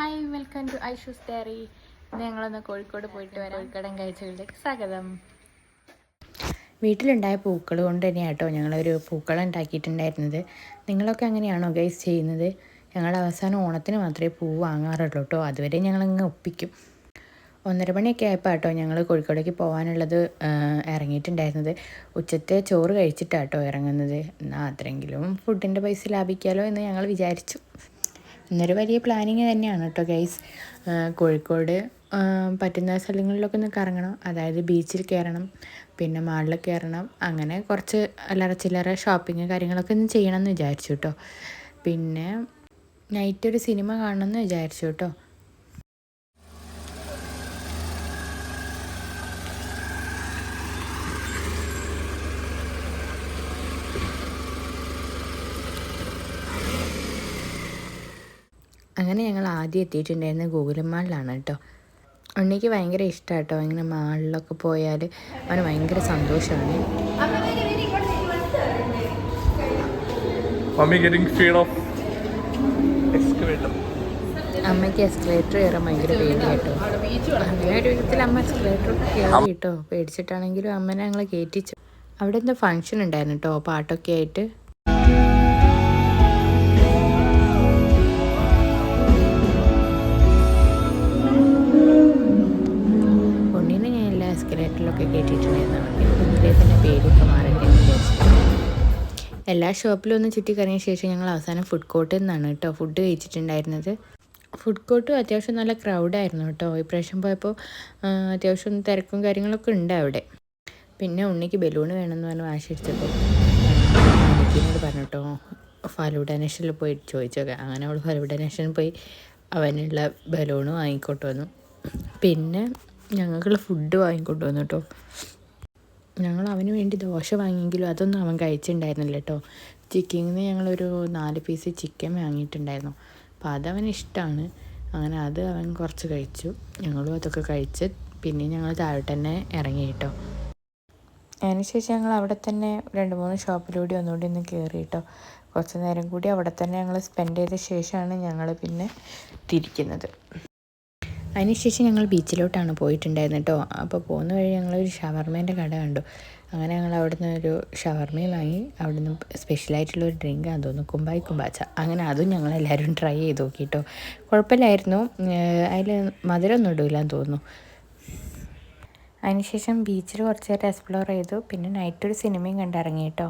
Hi welcome to Aishu's diary ഞങ്ങളൊന്ന് കോഴിക്കോട് പോയിട്ട് വരാം. കോഴിക്കടൻ കാഴ്ചകളിലേക്ക് സ്വാഗതം. വീട്ടിലുണ്ടായ പൂക്കൾ കൊണ്ട് തന്നെയാണ് കേട്ടോ ഞങ്ങളൊരു പൂക്കളം ഉണ്ടാക്കിയിട്ടുണ്ടായിരുന്നത്. നിങ്ങളൊക്കെ അങ്ങനെയാണോ ഗൈസ് ചെയ്യുന്നത്? ഞങ്ങൾ അവസാനം ഓണത്തിന് മാത്രമേ പൂ വാങ്ങാറുള്ളൂ കേട്ടോ അതുവരെ ഞങ്ങളങ്ങ് ഒപ്പിക്കും. ഒന്നര മണിയൊക്കെ ആയപ്പോൾ കേട്ടോ ഞങ്ങൾ കോഴിക്കോടേക്ക് പോകാനുള്ളത് ഇറങ്ങിയിട്ടുണ്ടായിരുന്നത്. ഉച്ചത്തെ ചോറ് കഴിച്ചിട്ടാട്ടോ ഇറങ്ങുന്നത്. എന്നാൽ അത്രയെങ്കിലും ഫുഡിന്റെ പൈസ ലാഭിക്കാമല്ലോ എന്ന് ഞങ്ങൾ വിചാരിച്ചു. ഇന്നൊരു വലിയ പ്ലാനിങ് തന്നെയാണ് കേട്ടോ ഗൈസ് കോഴിക്കോട് പറ്റുന്ന സ്ഥലങ്ങളിലൊക്കെ ഒന്ന് കറങ്ങണം. അതായത് ബീച്ചിൽ കയറണം പിന്നെ മാളിൽ കയറണം അങ്ങനെ കുറച്ച് അല്ലറ ചില്ലറ ഷോപ്പിങ് കാര്യങ്ങളൊക്കെ ഒന്ന് ചെയ്യണം എന്ന് വിചാരിച്ചു കേട്ടോ പിന്നെ നൈറ്റ് ഒരു സിനിമ കാണണം എന്ന് വിചാരിച്ചു കേട്ടോ അങ്ങനെ ഞങ്ങൾ ആദ്യം എത്തിയിട്ടുണ്ടായിരുന്നത് ഗോകുലം മാളിലാണ് കേട്ടോ. ഉണ്ണിക്ക് ഭയങ്കര ഇഷ്ടമാണ് കേട്ടോ ഇങ്ങനെ മാളിലൊക്കെ പോയാൽ അവന് ഭയങ്കര സന്തോഷമാണ്. അമ്മയ്ക്ക് എസ്കലേറ്റർ കയറാൻ ഭയങ്കര പേടിയാട്ടോ. അങ്ങനെ ഒരു വിധത്തിൽ അമ്മ എസ്കലേറ്റർ കയറി കേട്ടോ. പേടിച്ചിട്ടാണെങ്കിലും അമ്മനെ ഞങ്ങൾ കയറ്റിച്ചു അവിടെ എന്തോ ഫങ്ഷൻ ഉണ്ടായിരുന്നു കേട്ടോ പാട്ടൊക്കെ ആയിട്ട്. എസ്കലേറ്ററിലൊക്കെ കയറ്റിയിട്ടുണ്ടായിരുന്നു കുഞ്ഞിലെ തന്നെ പേരൊക്കെ മാറട്ടെ എന്ന് വിചാരിച്ചിട്ടുണ്ട് എല്ലാ ഷോപ്പിലും ഒന്ന് ചുറ്റിക്കറിയ ശേഷം ഞങ്ങൾ അവസാനം ഫുഡ് കോർട്ടിൽ നിന്നാണ് കേട്ടോ ഫുഡ് കഴിച്ചിട്ടുണ്ടായിരുന്നത്. ഫുഡ് കോർട്ടും അത്യാവശ്യം നല്ല ക്രൗഡായിരുന്നു കേട്ടോ. ഇപ്രാവശ്യം പോയപ്പോൾ അത്യാവശ്യം തിരക്കും കാര്യങ്ങളൊക്കെ ഉണ്ട് അവിടെ. പിന്നെ ഉണ്ണിക്ക് ബലൂൺ വേണമെന്ന് പറഞ്ഞ് വാശിച്ചപ്പോൾ ഉണ്ണിക്കിനോട് പറഞ്ഞു കേട്ടോ ഫലൂഡ നേഷനിൽ പോയി ചോദിച്ചൊക്കെ. അങ്ങനെ അവൾ ഫലൂഡ നേഷനിൽ പോയി അവനുള്ള ബലൂണ് വാങ്ങിക്കോട്ട് വന്നു. പിന്നെ ഞങ്ങൾക്കുള്ള ഫുഡ് വാങ്ങിക്കൊണ്ട് വന്നു കേട്ടോ ഞങ്ങൾ അവന് വേണ്ടി ദോശ വാങ്ങിയെങ്കിലും അതൊന്നും അവൻ കഴിച്ചിട്ടുണ്ടായിരുന്നില്ല കേട്ടോ ചിക്കനിൽ നിന്ന് ഞങ്ങളൊരു നാല് പീസ് ചിക്കൻ വാങ്ങിയിട്ടുണ്ടായിരുന്നു. അപ്പോൾ അതവന് ഇഷ്ടമാണ് അങ്ങനെ അത് അവൻ കുറച്ച് കഴിച്ചു. ഞങ്ങളും അതൊക്കെ കഴിച്ച് പിന്നെ ഞങ്ങൾ താഴോട്ട് തന്നെ ഇറങ്ങി കേട്ടോ അതിനുശേഷം ഞങ്ങൾ അവിടെ തന്നെ രണ്ട് മൂന്ന് ഷോപ്പിലൂടെ ഒന്നുകൂടി ഒന്ന് കയറി കേട്ടോ കുറച്ച് നേരം കൂടി അവിടെ തന്നെ ഞങ്ങൾ സ്പെൻഡ് ചെയ്ത ശേഷമാണ് ഞങ്ങൾ പിന്നെ തിരിക്കുന്നത്. അതിനുശേഷം ഞങ്ങൾ ബീച്ചിലോട്ടാണ് പോയിട്ടുണ്ടായിരുന്നത് കേട്ടോ. അപ്പോൾ പോകുന്ന വഴി ഞങ്ങളൊരു ഷവർമേന്റെ കട കണ്ടു. അങ്ങനെ ഞങ്ങൾ അവിടുന്ന് ഒരു ഷവർമയും വാങ്ങി അവിടുന്ന് സ്പെഷ്യലായിട്ടുള്ള ഒരു ഡ്രിങ്ക് തോന്നുന്നു കുമ്പായി കുമ്പാച്ച. അങ്ങനെ അതും ഞങ്ങൾ എല്ലാവരും ട്രൈ ചെയ്ത് നോക്കി കേട്ടോ. കുഴപ്പമില്ലായിരുന്നു. അതിൽ മധുരമൊന്നും ഇടില്ലെന്ന് തോന്നുന്നു. അതിനുശേഷം ബീച്ചിൽ കുറച്ച് നേരം എക്സ്പ്ലോർ ചെയ്തു. പിന്നെ നൈറ്റ് ഒരു സിനിമയും കണ്ടിറങ്ങി കേട്ടോ.